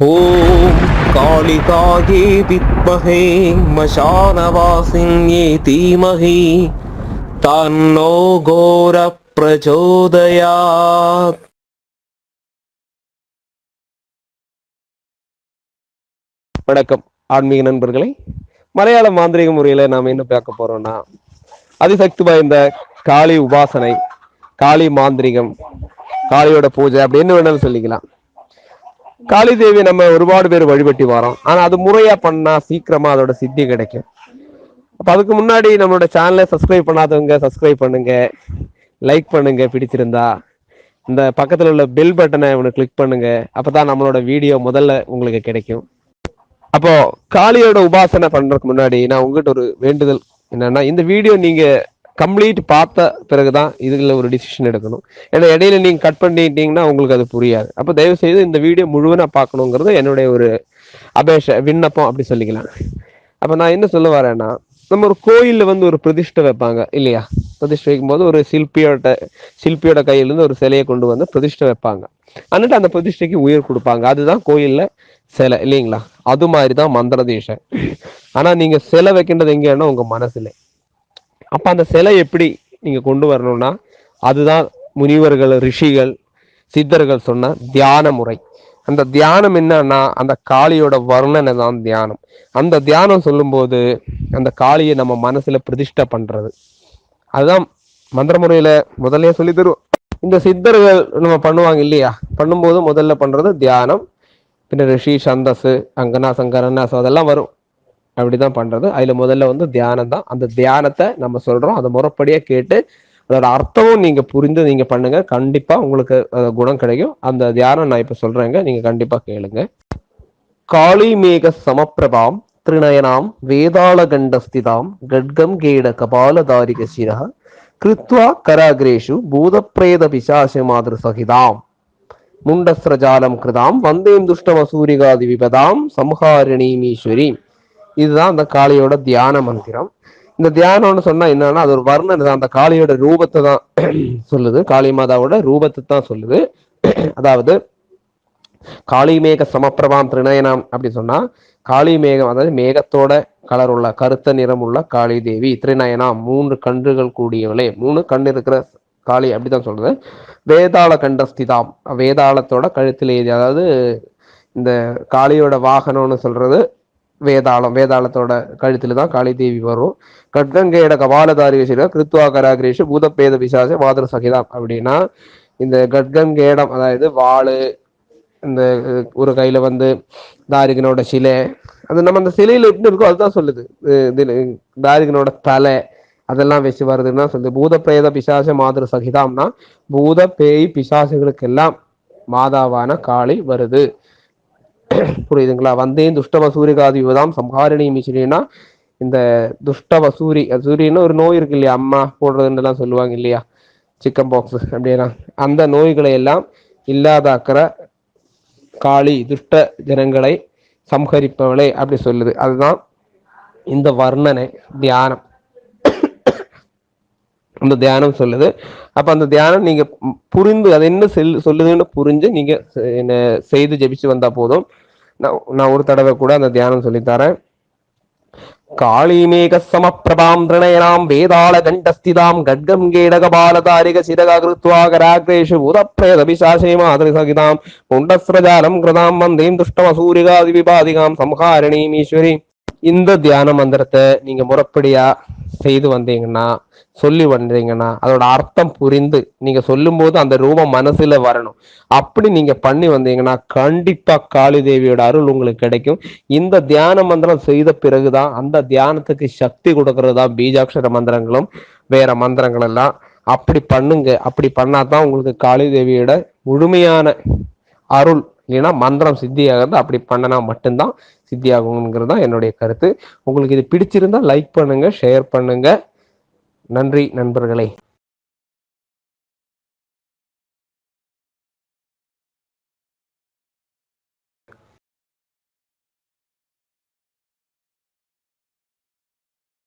ॐ कालिकायै विद्महे मशानवासिन्ये धीमहि तन्नो घोरप्रचोदयात् வணக்கம் ஆன்மீக நண்பர்களே மலையாள மாந்திரிக முறையில நாம என்ன பார்க்க போறோம்னா அதிசக்தி வாய்ந்த காளி உபாசனை காளி மாந்திரிகம் காளியோட பூஜை அப்படி என்ன வேணாலும் சொல்லிக்கலாம் காளி தேவி நம்ம ஒருபாடு பேர் வழிபட்டி வரோம். ஆனா அது முறையா பண்ணா சீக்கிரமா அதோட சித்தி கிடைக்கும். அப்ப அதுக்கு முன்னாடி நம்மளோட சேனலை சப்ஸ்கிரைப் பண்ணாதவங்க சப்ஸ்கிரைப் பண்ணுங்க. லைக் பண்ணுங்க பிடிச்சிருந்தா. இந்த பக்கத்தில் உள்ள பெல் பட்டனை ஒன்று கிளிக் பண்ணுங்க. அப்பதான் நம்மளோட வீடியோ முதல்ல உங்களுக்கு கிடைக்கும். அப்போ காளியோட உபாசனை பண்றதுக்கு முன்னாடி நான் உங்ககிட்ட ஒரு வேண்டுதல் என்னன்னா இந்த வீடியோ நீங்க கம்ப்ளீட் பார்த்த பிறகு தான் இதில் ஒரு டிசிஷன் எடுக்கணும். ஏன்னா இடையில நீங்கள் கட் பண்ணிட்டீங்கன்னா உங்களுக்கு அது புரியாது. அப்போ தயவு செய்து இந்த வீடியோ முழுவனாக பார்க்கணுங்கிறது என்னுடைய ஒரு அபேஷ விண்ணப்பம் அப்படி சொல்லிக்கலாம். அப்போ நான் என்ன சொல்ல வரேன்னா நம்ம ஒரு கோயிலில் வந்து ஒரு பிரதிஷ்டை வைப்பாங்க இல்லையா? பிரதிஷ்டை வைக்கும்போது ஒரு சிற்பியோட சிற்பியோட கையிலேருந்து ஒரு சிலையை கொண்டு வந்து பிரதிஷ்டை வைப்பாங்க. அன்னிட்டு அந்த பிரதிஷ்டைக்கு உயிர் கொடுப்பாங்க. அதுதான் கோயிலில் சிலை இல்லைங்களா? அது மாதிரி தான் மந்திர தீஷை ஆனால் நீங்கள் சிலை வைக்கின்றது எங்கேன்னா உங்கள் மனசுல. அப்போ அந்த சிலை எப்படி நீங்கள் கொண்டு வரணும்னா அதுதான் முனிவர்கள் ரிஷிகள் சித்தர்கள் சொன்ன தியான முறை. அந்த தியானம் என்னன்னா அந்த காளியோட வர்ணனை தான் தியானம். அந்த தியானம் சொல்லும்போது அந்த காளியை நம்ம மனசுல பிரதிஷ்டை பண்றது. அதுதான் மந்திர முறையில முதல்லயே சொல்லி தருவோம் இந்த சித்தர்கள் நம்ம பண்ணுவாங்க இல்லையா? பண்ணும்போது முதல்ல பண்றது தியானம். பின்ன ரிஷி சந்தஸ் அங்கனா சங்கரனாஸ் அதெல்லாம் வரும். அப்படிதான் பண்றது. அதுல முதல்ல வந்து தியானம் தான் அந்த தியானத்தை நம்ம சொல்றோம். அதை முறைப்படியா கேட்டு அதோட அர்த்தமும் நீங்க புரிந்து நீங்க பண்ணுங்க. கண்டிப்பா உங்களுக்கு குணம் கிடைக்கும். அந்த தியானம் நான் இப்ப சொல்றேங்க. நீங்க கண்டிப்பா கேளுங்க. காளிமேக சமப்பிரபாம் திருநயனாம் வேதாளகண்டஸ்திதாம் கட்கம் கேட கபாலதாரிக சிரா கிருத்வா கராகிரேஷு பூதப்பிரேத பிசாச மாதிரி சகிதாம் முண்டஸ்ரஜாலம் கிருதாம் வந்தேம் துஷ்டமசூரிகாதி விபதாம் சம்ஹாரிணீமீஸ்வரி இதுதான் அந்த காளியோட தியான மந்திரம். இந்த தியானம்னு சொன்னா என்னன்னா அது ஒரு வர்ணனை தான். அந்த காளியோட ரூபத்தை தான் சொல்லுது. காளி மாதாவோட ரூபத்தை தான் சொல்லுது. அதாவது காளிமேக சமப்பிரபாம் திருநயனம் அப்படி சொன்னா காளி மேகம் அதாவது மேகத்தோட கலர் உள்ள கருத்த நிறம் உள்ள காளி தேவி திருநயனம் மூன்று கன்றுகள் கூடியவளே. மூணு கண் இருக்கிற காளி அப்படிதான் சொல்றது வேதாள கண்டஸ்திதாம். வேதாளத்தோட கழுத்தில் அதாவது இந்த காளியோட வாகனம்னு சொல்றது வேதாளம் வேதாளத்தோட கழுத்துல தான் காளி தேவி வரும். கட்கங்கையோட கபாலதாரி விஷயம் கிருத்வா கராகிரேஷு பூதப்பேத விசாச வாதர சகிதம் அப்படின்னா இந்த கட்கங்கேடம் அதாவது வாழு இந்த ஒரு கையில வந்து தாரிகனோட சிலை அது நம்ம அந்த சிலையில எப்படி இருக்கோ அதுதான் சொல்லுது. தாரிகனோட தலை அதெல்லாம் வச்சு வருதுன்னா சொல்லுது. பூத பிரேத பிசாச மாதிரி சகிதாம்னா பூத பேய் பிசாசுகளுக்கு எல்லாம் மாதாவான காளி வருது. புரியுதுங்களா? வந்தேன் துஷ்ட வசூரிகாதி யுவதாம் சம்ஹாரிணி மிஷினா இந்த துஷ்ட வசூரி சூரியன்னு ஒரு நோய் இருக்கு இல்லையா? அம்மா போடுறதுன்னு எல்லாம் சொல்லுவாங்க இல்லையா? சிக்கன் பாக்ஸ் அப்படின்னா. அந்த நோய்களை எல்லாம் இல்லாதாக்கிற காளி துஷ்ட ஜனங்களை சம்ஹரிப்பவளே அப்படி சொல்லுது. அதுதான் இந்த வர்ணனை தியானம். அந்த தியானம் சொல்லுது. அப்ப அந்த தியானம் நீங்க புரிந்து அது என்ன செல் சொல்லுதுன்னு புரிஞ்சு நீங்க என்ன செய்து ஜெபிச்சு வந்தா போதும். நான் நான் ஒரு தடவை கூட அந்த தியானம் சொல்லித்தரேன் காளீமேக சமப்பிரபாம் திருணயனாம் வேதாள கண்டஸ்திதாம் கட்கம் கேடகபாலதாரிக சிரகாகிருத்வா கராக்ரேஷு பூதப்ரேத பிசாசே மாதிரி சகிதாம் முண்டஸ்ரஜாலம் கிருதாம் வந்தேம் துஷ்டமசூரிகாதி விபாதிகாம் சம்ஹாரிணீம் ஈஸ்வரி. இந்த தியான மந்திரத்தை நீங்க முறப்படியா செய்து வந்தீங்கன்னா சொல்லி வந்தீங்கன்னா அதோட அர்த்தம் புரிந்து நீங்க சொல்லும்போது அந்த ரூபம் மனசுல வரணும். அப்படி நீங்க பண்ணி வந்தீங்கன்னா கண்டிப்பா காளி தேவியோட அருள் உங்களுக்கு கிடைக்கும். இந்த தியான மந்திரம் செய்த பிறகுதான் அந்த தியானத்துக்கு சக்தி கொடுக்கறது தான் பீஜாட்சர மந்திரங்களும் வேற மந்திரங்கள் எல்லாம். அப்படி பண்ணுங்க. அப்படி பண்ணாதான் உங்களுக்கு காளி தேவியோட முழுமையான அருள் இல்லைன்னா மந்திரம் சித்தியாகிறது அப்படி பண்ணினா மட்டும்தான் சித்தியாகுங்கிறது தான் என்னுடைய கருத்து. உங்களுக்கு இது பிடிச்சிருந்தா லைக் பண்ணுங்கள் ஷேர் பண்ணுங்கள் நன்றி நண்பர்களே.